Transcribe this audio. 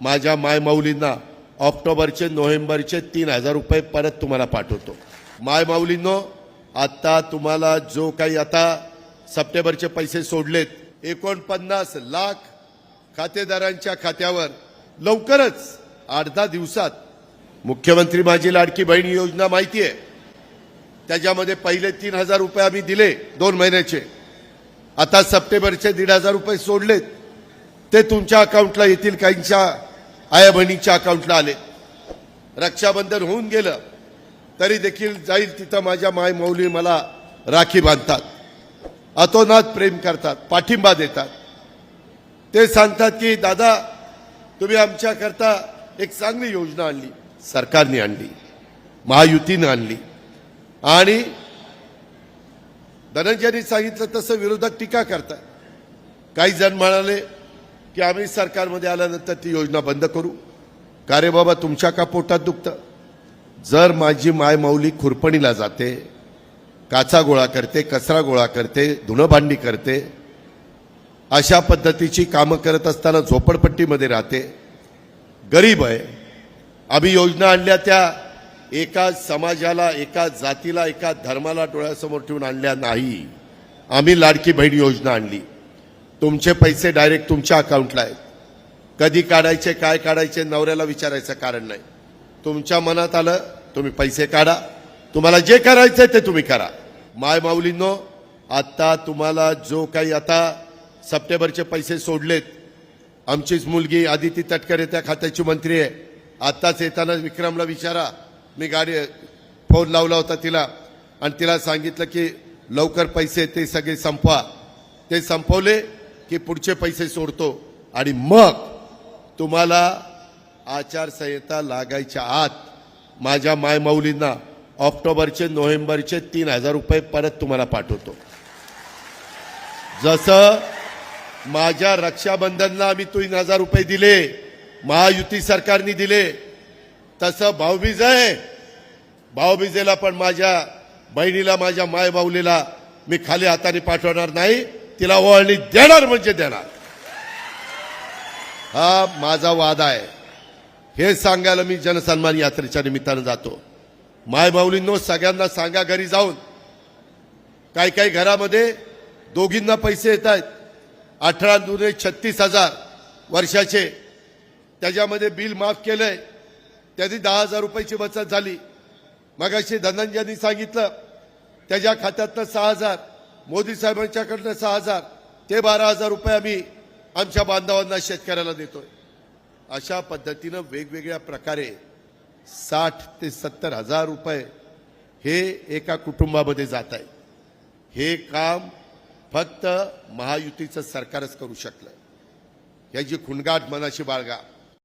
माझ्या मायमाऊलींना ऑक्टोबरचे नोव्हेंबरचे तीन हजार रुपये परत तुम्हाला पाठवतो. मायमाऊलींनो आता तुम्हाला जो काही आता सप्टेंबरचे पैसे सोडलेत एकोणपन्नास लाख खातेदारांच्या खात्यावर लवकरच आठ दहा दिवसात मुख्यमंत्री माझी लाडकी बहीण योजना माहिती आहे. त्याच्यामध्ये पहिले तीन हजार रुपये आम्ही दिले दोन महिन्याचे. आता सप्टेंबरचे दीड हजार रुपये सोडलेत. ते तुमच्या अकाउंटला येतील काहींच्या आया बहिणीच्या अकाउंटला आले. रक्षाबंधन होऊन गेलं तरी देखील जाईल तिथं माझ्या माय मौली मला राखी बांधतात. अतोनात प्रेम करतात पाठिंबा देतात. ते सांगतात की दादा तुम्ही आमच्याकरता एक चांगली योजना आणली सरकारने आणली महायुतीनं आणली. आणि धनंजयनी सांगितलं तसं विरोधक टीका करतात. काही जण म्हणाले की आम्ही सरकारमध्ये आल्यानंतर ती योजना बंद करू. का रे बाबा तुमच्या का पोटात दुखतं? जर माझी माय माऊली खुरपणीला जाते काचा गोळा करते कचरा गोळा करते धुणंभांडी करते अशा पद्धतीची कामं करत असताना झोपडपट्टीमध्ये राहते गरीब आहे. आम्ही योजना आणल्या त्या एका समाजाला एका जातीला एका धर्माला डोळ्यासमोर ठेवून आणल्या नाही. आम्ही लाडकी बहीण योजना आणली. तुमचे पैसे डायरेक्ट तुमच्या अकाउंटला आहेत. कधी काढायचे काय काढायचे नवऱ्याला विचारायचं कारण नाही. तुमच्या मनात आलं तुम्ही पैसे काढा. तुम्हाला जे करायचंय ते तुम्ही करा. माय माऊलींनो आता तुम्हाला जो काही आता सप्टेंबरचे पैसे सोडलेत आमचीच मुलगी आदिती तटकरे त्या खात्याची मंत्री आहे. आत्ताच येताना विक्रमला विचारा. मी गाडी फोन लावला होता तिला आणि तिला सांगितलं की लवकर पैसे ते सगळे संपवा. ते संपवले. की पुढचे पैसे सोडतो आणि मग तुम्हाला आचारसंहिता लागायच्या आत माझ्या मायमाऊलींना ऑक्टोबरचे नोव्हेंबरचे तीन हजार रुपये परत तुम्हाला पाठवतो. जसं माझ्या रक्षाबंधनला आम्ही तीन हजार रुपये दिले महायुती सरकारने दिले तसं भाऊबीज आहे भाऊबीजेला पण माझ्या बहिणीला माझ्या मायमाऊलीला मी खाली हाताने पाठवणार नाही. तिला ओळणी देणार म्हणजे देणार. हा माझा वादा आहे. हे सांगायला मी जनसन्मान यात्रेच्या निमित्तानं जातो. मायमाऊलींनो सगळ्यांना सांगा घरी जाऊन. काही काही घरामध्ये दोघींना पैसे येत आहेत. अठरा दुने छत्तीस हजार वर्षाचे. त्याच्यामध्ये बिल माफ केलंय. त्याची दहा हजार रुपयाची बचत झाली. मगाशी धनंजयनी सांगितलं त्याच्या खात्यातनं सहा हजार. मोदी साहेबांच्याकडनं सहा हजार ते बारा हजार रुपये आम्ही आमच्या बांधवांना शेतकऱ्याला देतोय. अशा पद्धतीनं वेगवेगळ्या प्रकारे साठ ते सत्तर हजार रुपये हे एका कुटुंबामध्ये जात आहे. हे काम फक्त महायुतीचं सरकारच करू शकलं. याची खुणगाट मनाशी बाळगा.